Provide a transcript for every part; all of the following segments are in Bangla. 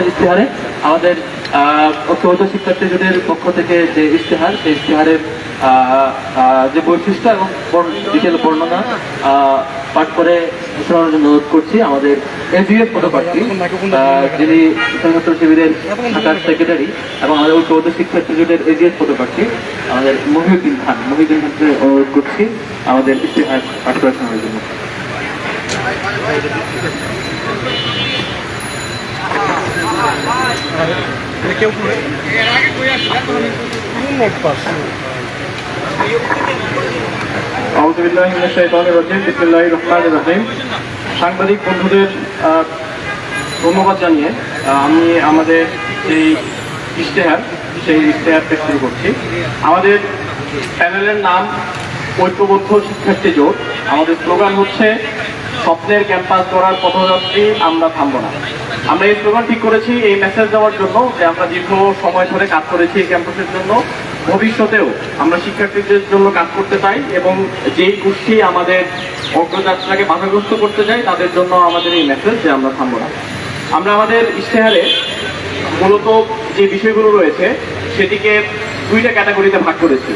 ইশতেহারে। আমাদের চৌদ্দ শিক্ষার্থী জোটের পক্ষ থেকে যে ইশতেহার, সেই ইশতেহারের যে বৈশিষ্ট্য এবং ডিটেল বর্ণনা পাঠ করে শোনানোর জন্য অনুরোধ করছি আমাদের এজিএফ পদপ্রার্থী যিনি সংযুক্ত শিবিরের ঢাকার সেক্রেটারি এবং আমাদের চৌদ্দ শিক্ষার্থী জোটের এজিএফ পদপ্রার্থী, আমাদের মহিউদ্দিন খান। মহিউদ্দিন খানকে অনুরোধ করছি আমাদের ইশতেহার পাঠ করে শোনানোর জন্য। রহিম সাংবাদিক বন্ধুদের ধন্যবাদ জানিয়ে আমি আমাদের এই ইশতেহার, সেই ইশতেহারটা শুরু করছি। আমাদের প্যানেলের নাম ঐক্যবদ্ধ শিক্ষার্থী জোট। আমাদের স্লোগান হচ্ছে স্বপ্নের ক্যাম্পাস গড়ার পথযাত্রী আমরা থামবো না। আমরা এই স্লোগান ঠিক করেছি, এই মেসেজ দেওয়ার জন্য যে আমরা দীর্ঘ সময় ধরে কাজ করেছি এই ক্যাম্পাসের জন্য। ভবিষ্যতেও আমরা শিক্ষার্থীদের জন্য কাজ করতে চাই এবং যেই গোষ্ঠী আমাদের অগ্রযাত্রাকে বাধাগ্রস্ত করতে চাই তাদের জন্য আমাদের এই মেসেজ যে আমরা থামবো না। আমরা আমাদের ইশতেহারে মূলত যে বিষয়গুলো রয়েছে, সেটিকে দুইটা ক্যাটাগরিতে ভাগ করেছি।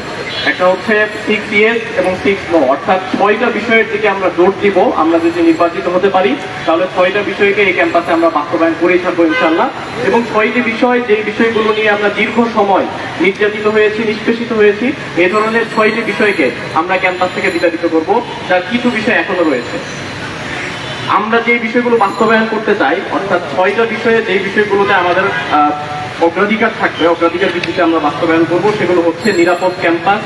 একটা হচ্ছে সিক্স ইয়েস এবং সিক্স নো অর্থাৎ ছয়টা বিষয়ের দিকে আমরা জোর দিব, আমরা যদি নির্বাচিত হতে পারি, তাহলে ছয়টা বিষয়কে এই ক্যাম্পাসে আমরা বাস্তবায়ন করেই থাকব ইনশাল্লাহ এবং ছয়টি বিষয়, যেই বিষয়গুলো নিয়ে আমরা দীর্ঘ সময় নির্যাতিত হয়েছি, নিষ্পেষিত হয়েছি, এ ধরনের ছয়টি বিষয়কে আমরা ক্যাম্পাস থেকে বিতাড়িত করব, যার কিছু বিষয় এখনও রয়েছে। আমরা যে বিষয়গুলো বাস্তবায়ন করতে চাই, অর্থাৎ ছয়টা বিষয়ে যে বিষয়গুলোতে আমাদের অগ্রাধিকার থাকবে, অগ্রাধিকার ভিত্তিতে আমরা বাস্তবায়ন করব। সেগুলো হচ্ছে নিরাপদ ক্যাম্পাস,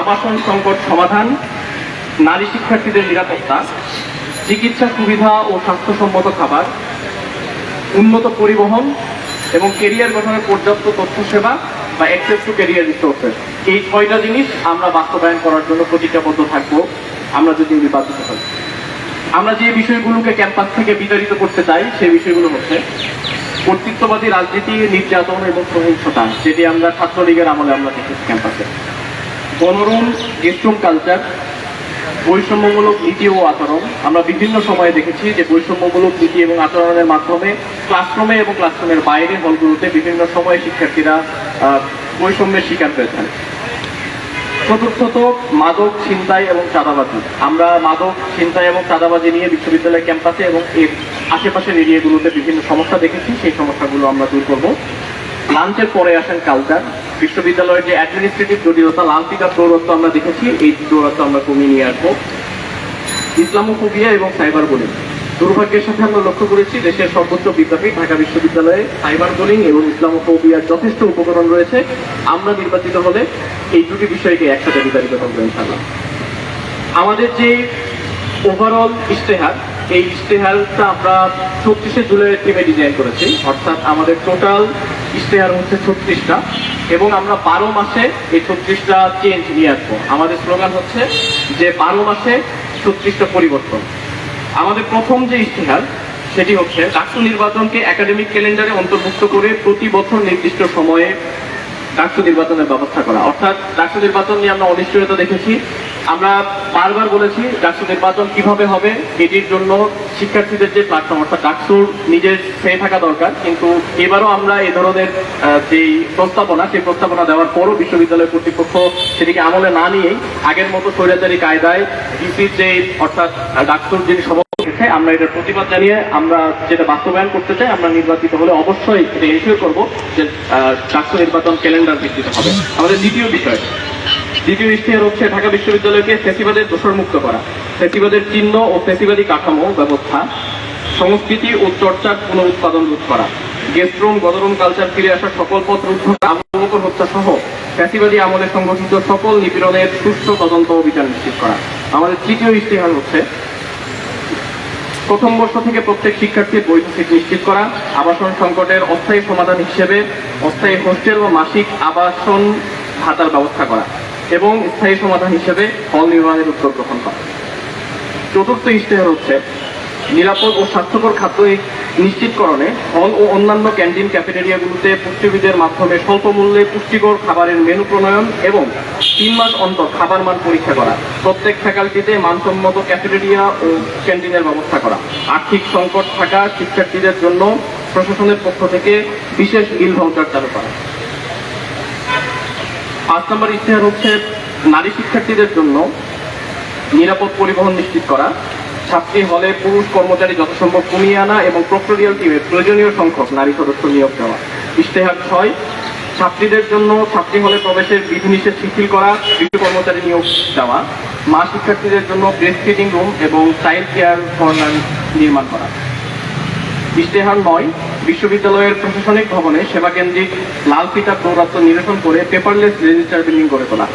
আবাসন সংকট সমাধান, নারী শিক্ষার্থীদের নিরাপত্তা, চিকিৎসা সুবিধা ও স্বাস্থ্যসম্মত খাবার, উন্নত পরিবহন এবং কেরিয়ার গঠনের পর্যাপ্ত তথ্য সেবা বা অ্যাক্সেস টু কেরিয়ার রিসোর্সেস এই ছয়টা জিনিস আমরা বাস্তবায়ন করার জন্য প্রতিজ্ঞাবদ্ধ থাকব। আমরা যদি নির্বাচিত হই আমরা যে বিষয়গুলোকে ক্যাম্পাস থেকে বিতাড়িত করতে চাই, সেই বিষয়গুলো হচ্ছে কর্তৃত্ববাদী রাজনীতি, নির্যাতন এবং সহিংসতা, যেটি আমরা ছাত্রলীগের আমলে আমরা দেখেছি ক্যাম্পাসে। গণরুম গেস্টুম কালচার, বৈষম্যমূলক নীতি ও আচরণ। আমরা বিভিন্ন সময়ে দেখেছি যে বৈষম্যমূলক নীতি এবং আচরণের মাধ্যমে ক্লাসরুমে এবং ক্লাসরুমের বাইরে হলগুলোতে বিভিন্ন সময়ে শিক্ষার্থীরা বৈষম্যের শিকার হয়েছেন চতুর্থত মাদক, ছিনতাই এবং চাঁদাবাজি। আমরা মাদক, ছিনতাই এবং চাঁদাবাজি নিয়ে বিশ্ববিদ্যালয় ক্যাম্পাসে এবং এর আশেপাশের এরিয়াগুলোতে বিভিন্ন সমস্যা দেখেছি। সেই সমস্যাগুলো আমরা দূর করব। লাঞ্চের পরে আসেন কালচার বিশ্ববিদ্যালয়ের যে অ্যাডমিনিস্ট্রেটিভ জটিলতা লাল পিকার দৌরত্ব আমরা দেখেছি। এই দৌরত্ব আমরা কমিয়ে নিয়ে আসব। ইসলামোফোবিয়া এবং সাইবার বুলিং। দুর্ভাগ্যের সাথে আমরা লক্ষ্য করেছি, দেশের সর্বোচ্চ বিদ্যাপীঠ, ঢাকা বিশ্ববিদ্যালয়ে সাইবার বুলিং এবং ইসলামোফোবিয়ার যথেষ্ট উপকরণ রয়েছে। আমরা নির্বাচিত হলে এই দুটি বিষয়কে একসাথে বিতাড়িত করব ইনশাল্লাহ আমাদের যে ওভারঅল ইশতেহার, এই ইশতেহারটা আমরা ছত্রিশে জুলাইয়ের টিমে ডিজাইন করেছি। অর্থাৎ আমাদের টোটাল ইশতেহার হচ্ছে ছত্রিশটা এবং আমরা বারো মাসে এই ছত্রিশটা চেঞ্জ নিয়ে আসব। আমাদের স্লোগান হচ্ছে যে বারো মাসে ছত্রিশটা পরিবর্তন। আমাদের প্রথম যে ইশতেহার, সেটি হচ্ছে, ডাকসু নির্বাচনকে একাডেমিক ক্যালেন্ডারে অন্তর্ভুক্ত করে প্রতি বছর নির্দিষ্ট সময়ে ডাকসু নির্বাচনের ব্যবস্থা করা। অর্থাৎ, ডাকসু নির্বাচন নিয়ে আমরা অনিশ্চয়তা দেখেছি। আমরা বারবার বলেছি, ডাকসু নির্বাচন কীভাবে হবে, এটির জন্য শিক্ষার্থীদের যে প্ল্যাটফর্ম অর্থাৎ ডাকসুর নিজের সে থাকা দরকার। কিন্তু এবারও আমরা এ ধরনের যেই প্রস্তাবনা, সেই প্রস্তাবনা দেওয়ার পরও বিশ্ববিদ্যালয় কর্তৃপক্ষ সেটিকে আমলে না নিয়েই আগের মতো স্বৈরাচারী কায়দায়, ডিসির যে, অর্থাৎ ডাকসুর যিনি আমরা এটার প্রতিবাদ জানিয়ে আমরা যেটা বাস্তবায়ন করতে চাই, আমরা নির্বাচিত হলে অবশ্যই এটা এনশিওর করব যে ডাকসু নির্বাচন ক্যালেন্ডার ভিত্তিতে হবে। আমাদের দ্বিতীয় বিষয়, দ্বিতীয় ইশতেহার হচ্ছে ঢাকা বিশ্ববিদ্যালয়কে ফেসিবাদের দোষরমুক্ত করা। ফেসিবাদের চিহ্ন ও ফেসিবাদী কাঠামো ব্যবস্থা, সংস্কৃতি ও চর্চার পুনরুৎপাদন রোধ করা, গেস্টরুম, গদরুম কালচার ফিরে আসার সকল পথ রুদ্ধ আবহাওয়া হত্যা সহ ফ্যাসিবাদী আমলে সংগঠিত সকল নিপীড়নের সুষ্ঠু তদন্ত বিচার নিশ্চিত করা। আমাদের তৃতীয় ইশতেহার হচ্ছে প্রথম বর্ষ থেকে প্রত্যেক শিক্ষার্থীর বৈধ সিট নিশ্চিত করা, আবাসন সংকটের অস্থায়ী সমাধান হিসেবে অস্থায়ী হোস্টেল ও মাসিক আবাসন ভাতার ব্যবস্থা করা এবং স্থায়ী সমাধান হিসেবে হল নির্মাণের উদ্যোগ গ্রহণ করা। চতুর্থ ইশতেহার হচ্ছে নিরাপদ ও স্বাস্থ্যকর খাদ্য নিশ্চিতকরণে হল ও অন্যান্য ক্যান্টিন ক্যাফেটেরিয়াগুলোতে পুষ্টিবিদের মাধ্যমে স্বল্প মূল্যে পুষ্টিকর খাবারের মেনু প্রণয়ন এবং তিন মাস অন্তর খাবার মান পরীক্ষা করা, প্রত্যেক ফ্যাকাল্টিতে মানসম্মত ক্যাফেটেরিয়া ও ক্যান্টিনের ব্যবস্থা করা। আর্থিক সংকট থাকা শিক্ষার্থীদের জন্য প্রশাসনের পক্ষ থেকে বিশেষ বিল ভাউচার চালু করা। পাঁচ নম্বর ইতিহার হচ্ছে নারী শিক্ষার্থীদের জন্য নিরাপদ পরিবহন নিশ্চিত করা। ছাত্রী হলে পুরুষ কর্মচারী যথাসম্ভব কমিয়ে আনা এবং প্রক্টোরিয়াল টিমে প্রয়োজনীয় সংখ্যক নারী সদস্য নিয়োগ দেওয়া। ইশতেহার ছয়, ছাত্রীদের জন্য ছাত্রী হলে প্রবেশের বিধিনিষেধ শিথিল করা শিশু কর্মচারী নিয়োগ দেওয়া, মা শিক্ষার্থীদের জন্য ব্রেস্ট ফিডিং রুম এবং চাইল্ড কেয়ার কর্নার নির্মাণ করা। ইশতেহার নয়, বিশ্ববিদ্যালয়ের প্রশাসনিক ভবনে সেবা সেবাকেন্দ্রিক লাল ফিতার দৌরাত্ম নিরসন করে পেপারলেস রেজিস্টার বিল্ডিং করে তোলা।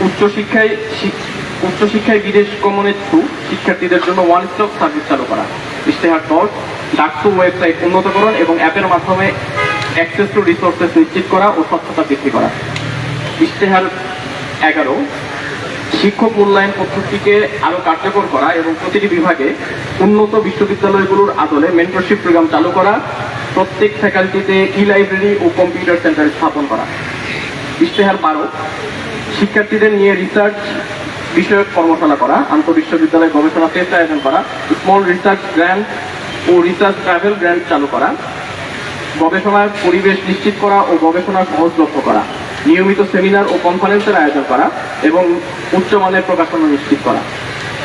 উচ্চশিক্ষায় শিক- উচ্চশিক্ষায় বিদেশ গমনের থ্রু শিক্ষার্থীদের জন্য ওয়ান স্টপ সার্ভিস চালু করা। ইশতেহার দশ ডাকসু ওয়েবসাইট উন্নতকরণ এবং অ্যাপের মাধ্যমে অ্যাক্সেস টু রিসোর্সেস নিশ্চিত করা ও স্বচ্ছতা বৃদ্ধি করা। ইশতেহার এগারো, শিক্ষক মূল্যায়ন পদ্ধতিকে আরও কার্যকর করা এবং প্রতিটি বিভাগে উন্নত বিশ্ববিদ্যালয়গুলোর আদলে মেন্টরশিপ প্রোগ্রাম চালু করা, প্রত্যেক ফ্যাকাল্টিতে ই লাইব্রেরি ও কম্পিউটার সেন্টার স্থাপন করা। ইশতেহার বারো, শিক্ষার্থীদের নিয়ে রিসার্চ বিষয়ক কর্মশালা করা, আন্তঃবিশ্ববিদ্যালয় গবেষণা টেস্ট আয়োজন করা, স্মল রিসার্চ গ্র্যান্ট ও রিসার্চ ট্রাভেল গ্র্যান্ট চালু করা, গবেষণার পরিবেশ নিশ্চিত করা ও গবেষণা সহজলভ্য করা, নিয়মিত সেমিনার ও কনফারেন্সের আয়োজন করা এবং উচ্চমানের প্রকাশনা নিশ্চিত করা।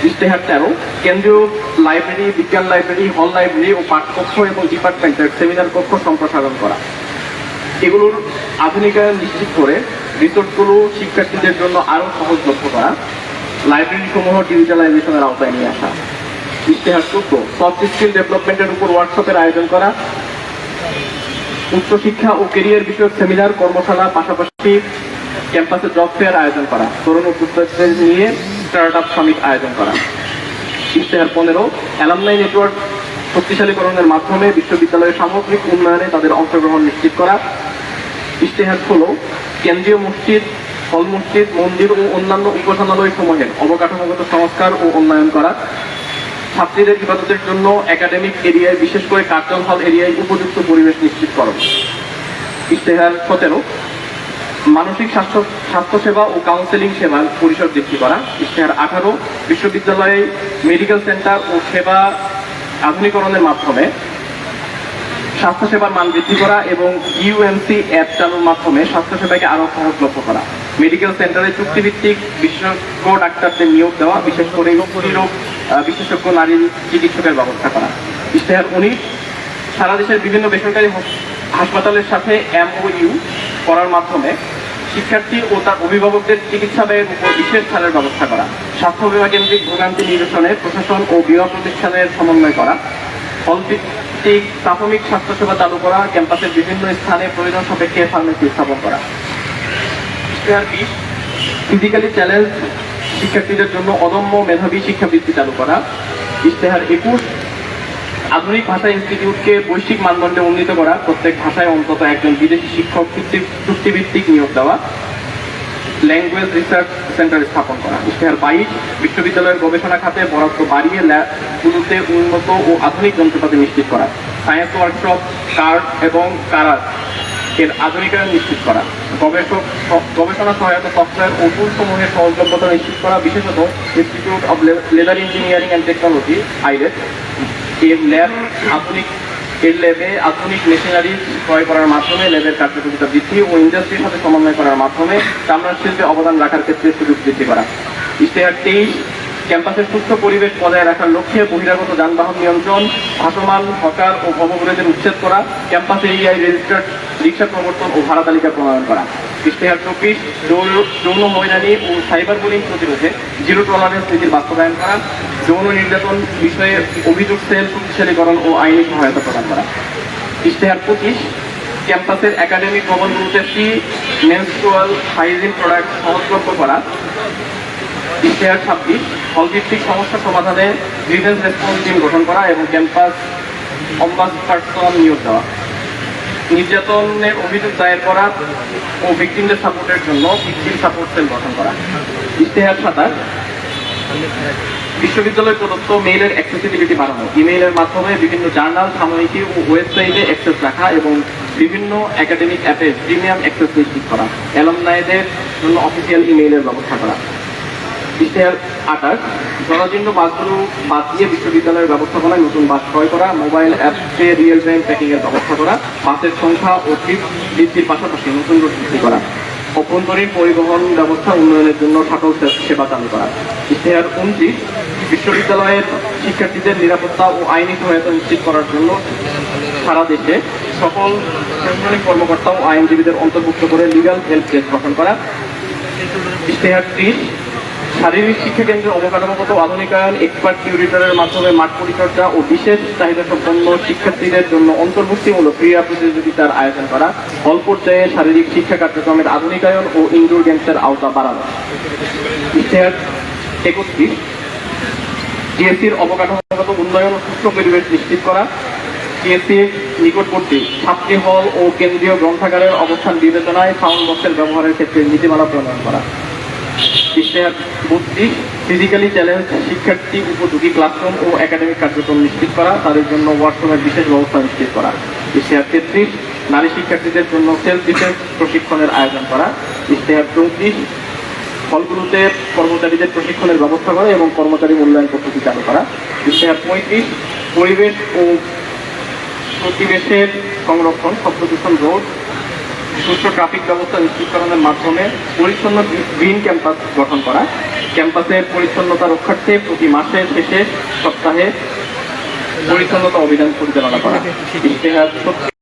ইশতেহার তেরো, কেন্দ্রীয় লাইব্রেরি, বিজ্ঞান লাইব্রেরি, হল লাইব্রেরি ও পাঠকক্ষ এবং ডিপার্টমেন্টের সেমিনার কক্ষ সম্প্রসারণ করা। এগুলোর আধুনিকায়ন নিশ্চিত করে রিসোর্টগুলো শিক্ষার্থীদের জন্য আরও সহজলভ্য করা। লাইব্রেরি সমূহ ডিজিটালাইজেশনের আওতায় নিয়ে আসা। ইশতেহার চোদ্দ সফট স্কিল ডেভেলপমেন্টের উপর ওয়ার্কশপের আয়োজন করা। উচ্চশিক্ষা ও কেরিয়ার বিষয়ক সেমিনার কর্মশালা পাশাপাশি ক্যাম্পাসে জব ফেয়ার আয়োজন করা। তরুণ উদ্যোক্তাদের নিয়ে স্টার্ট আপ সামিট আয়োজন করা। ইশতেহার পনেরো, অ্যালামনাই নেটওয়ার্ক শক্তিশালীকরণের মাধ্যমে বিশ্ববিদ্যালয়ের সামগ্রিক উন্নয়নে তাদের অংশগ্রহণ নিশ্চিত করা। ইশতেহার ষোলো, কেন্দ্রীয় মসজিদ হল মসজিদ, মন্দির ও অন্যান্য উপাসনালয় সমূহের অবকাঠামোগত সংস্কার ও উন্নয়ন করা। ছাত্রীদের ইবাদতের জন্য একাডেমিক এরিয়ায় বিশেষ করে কার্জন হল এরিয়ায় উপযুক্ত পরিবেশ নিশ্চিত করণ ইশতেহার সতেরো। মানসিক স্বাস্থ্য, স্বাস্থ্যসেবা ও কাউন্সেলিং সেবার পরিসর বৃদ্ধি করা। ইশতেহার আঠারো। বিশ্ববিদ্যালয়ে মেডিকেল সেন্টার ও সেবা আধুনিকরণের মাধ্যমে স্বাস্থ্যসেবার মান বৃদ্ধি করা এবং ইউএমসি অ্যাপ চালুর মাধ্যমে স্বাস্থ্যসেবাকে আরও সহজলভ্য করা। মেডিকেল সেন্টারে চুক্তিভিত্তিক বিশেষজ্ঞ ডাক্তারদের নিয়োগ দেওয়া, বিশেষ করে রোগ বিশেষজ্ঞ নারী চিকিৎসকের ব্যবস্থা করা। ইশতেহার উনিশ, সারা দেশের বিভিন্ন বেসরকারি হাসপাতালের সাথে এমওইউ করার মাধ্যমে শিক্ষার্থী ও তার অভিভাবকদের চিকিৎসা ব্যয়ের উপর বিশেষ ছাড়ের ব্যবস্থা করা। স্বাস্থ্য বিমা কেন্দ্রিক ভোগান্তি নিরসনে প্রশাসন ও বিমা প্রতিষ্ঠানের সমন্বয় করা। ফলভিত্তিক প্রাথমিক স্বাস্থ্যসেবা চালু করা, ক্যাম্পাসের বিভিন্ন স্থানে প্রয়োজন সাপেক্ষে ফার্মেসি স্থাপন করা। ফিজিক্যালি চ্যালেঞ্জ শিক্ষার্থীদের জন্য অদম্য মেধাবী শিক্ষাবৃত্তি চালু করা। ইশতেহার একুশ, আধুনিক ভাষা ইনস্টিটিউটকে বৈশ্বিক মানদণ্ডে উন্নীত করা, প্রত্যেক ভাষায় অন্তত একজন বিদেশি শিক্ষক চুক্তিভিত্তিক নিয়োগ দেওয়া। ল্যাঙ্গুয়েজ রিসার্চ সেন্টার স্থাপন করা। ইশতেহার বাইশ, বিশ্ববিদ্যালয়ের গবেষণা খাতে বরাদ্দ বাড়িয়ে ল্যাবগুলোতে উন্নত ও আধুনিক যন্ত্রপাতি নিশ্চিত করা। সায়েন্স ওয়ার্কশপ কার্ড এবং কারার। এর আধুনিকায়ন নিশ্চিত করা। গবেষক গবেষণা সহায়তা সফটওয়্যার ও টুল সমূহের সহজলভ্যতা নিশ্চিত করা, বিশেষত institute of leather engineering and technology Aires এর ল্যাব আধুনিক এর ল্যাবে আধুনিক মেশিনারি ক্রয় করার মাধ্যমে ল্যাবের কার্যকারিতা বৃদ্ধি ও ইন্ডাস্ট্রির সাথে সমন্বয় করার মাধ্যমে চামড়ার শিল্পে অবদান রাখার ক্ষেত্রে সুযোগ বৃদ্ধি করা। ইশতেহার তেইশ ক্যাম্পাসের সুস্থ পরিবেশ বজায় রাখার লক্ষ্যে বহিরাগত যানবাহন নিয়ন্ত্রণ, ভাসমান, হকার ও ভবঘুরেদের উচ্ছেদ করা, ক্যাম্পাস এরিয়ায় রেজিস্টার্ড রিক্সা প্রবর্তন ও ভাড়া তালিকা প্রণয়ন করা। ইশতেহার চব্বিশ, যৌন- হয়রানি ও সাইবার বুলিং প্রতিরোধে জিরো টলারেন্স নীতির বাস্তবায়ন করা, যৌন নির্যাতন বিষয়ে অভিযোগ সেল শক্তিশালীকরণ ও আইনি সহায়তা প্রদান করা। ইশতেহার পঁচিশ, ক্যাম্পাসের একাডেমিক ভবনগুলোতে ফ্রি মেনস্ট্রুয়াল হাইজিন প্রোডাক্ট সহজলভ্য করা। ইশতেহার ছাব্বিশ হলভিত্তিক সমস্যা সমাধানে গ্রিভেন্স রেসপন্স টিম গঠন করা এবং ক্যাম্পাস অম্বাস পার্সন নিয়োগ দেওয়া। নির্যাতনের অভিযোগ দায়ের করা ও ভিকটিমদের সাপোর্টের জন্য ভিকটিম সাপোর্ট সেল গঠন করা। ইশতেহার সাতাশ, বিশ্ববিদ্যালয় প্রদত্ত মেইলের অ্যাক্সেসিবিলিটি বাড়ানো। ইমেইলের মাধ্যমে বিভিন্ন জার্নাল সাময়িকী ও ওয়েবসাইটে অ্যাক্সেস রাখা এবং বিভিন্ন একাডেমিক অ্যাপে প্রিমিয়াম অ্যাক্সেস নিশ্চিত করা। অ্যালমনাইদের জন্য অফিসিয়াল ইমেইলের ব্যবস্থা করা। ইশতেহার আঠাশ জরাজীর্ণ বাসগুলো বাদ দিয়ে বিশ্ববিদ্যালয়ের ব্যবস্থাপনায় নতুন বাস ক্রয় করা, মোবাইল অ্যাপসে রিয়েল টাইম প্যাকিংয়ের ব্যবস্থা করা, বাসের সংখ্যা ও ট্রিপ বৃদ্ধির পাশাপাশি নতুন রুট সৃষ্টি করা, অভ্যন্তরীণ পরিবহন ব্যবস্থা উন্নয়নের জন্য শাটল সে- সেবা চালু করা। ইশতেহার উনত্রিশ বিশ্ববিদ্যালয়ের শিক্ষার্থীদের নিরাপত্তা ও আইনি সহায়তা নিশ্চিত করার জন্য সারা দেশে সকল প্রশাসনিক কর্মকর্তা ও আইনজীবীদের অন্তর্ভুক্ত করে লিগাল হেল্প ডেস্ক গঠন করা। ইশতেহার ত্রিশ শারীরিক শিক্ষা কেন্দ্রের অবকাঠামোগত আধুনিকায়ন এক্সপার্ট টিউরিটরের মাধ্যমে মাঠ পরিচর্যা ও বিশেষ চাহিদা সম্পন্ন শিক্ষার্থীদের জন্য অন্তর্ভুক্তিমূলক ক্রীড়া প্রতিযোগিতার আয়োজন করা, হল পর্যায়ে শারীরিক শিক্ষা কার্যক্রমের আধুনিকায়ন ও ইনডোর গেমসের আওতা বাড়ানো। ইশতেহার একত্রিশ জিএসসির অবকাঠামোগত উন্নয়ন ও সুস্থ পরিবেশ নিশ্চিত করা জিএসসির নিকটবর্তী ছাত্রী হল ও কেন্দ্রীয় গ্রন্থাগারের অবস্থান বিবেচনায় সাউন্ড বক্সের ব্যবহারের ক্ষেত্রে নীতিমালা প্রণয়ন করা। ইশতেহার বত্রিশ ফিজিক্যালি চ্যালেঞ্জ শিক্ষার্থী, উপযোগী ক্লাসরুম ও একাডেমিক কার্যক্রম নিশ্চিত করা, তাদের জন্য ওয়ার্কশপের বিশেষ ব্যবস্থা নিশ্চিত করা। ইশতেহার তেত্রিশ, নারী শিক্ষার্থীদের জন্য সেলফ ডিফেন্স প্রশিক্ষণের আয়োজন করা। ইশতেহার চৌত্রিশ হলগুলোতে কর্মচারীদের প্রশিক্ষণের ব্যবস্থা করা এবং কর্মচারী মূল্যায়ন পদ্ধতি চালু করা। ইশতেহার পঁয়ত্রিশ, পরিবেশ ও প্রতিবেশের সংরক্ষণ শব্দ দূষণ রোধ সুস্থ ট্রাফিক ব্যবস্থা নিশ্চিতকরণের মাধ্যমে পরিচ্ছন্ন গ্রিন ক্যাম্পাস গঠন করা। ক্যাম্পাসের পরিচ্ছন্নতা রক্ষার্থে প্রতি মাসের শেষে সপ্তাহে পরিচ্ছন্নতা অভিযান পরিচালনা করা। ইশতেহার সত্যি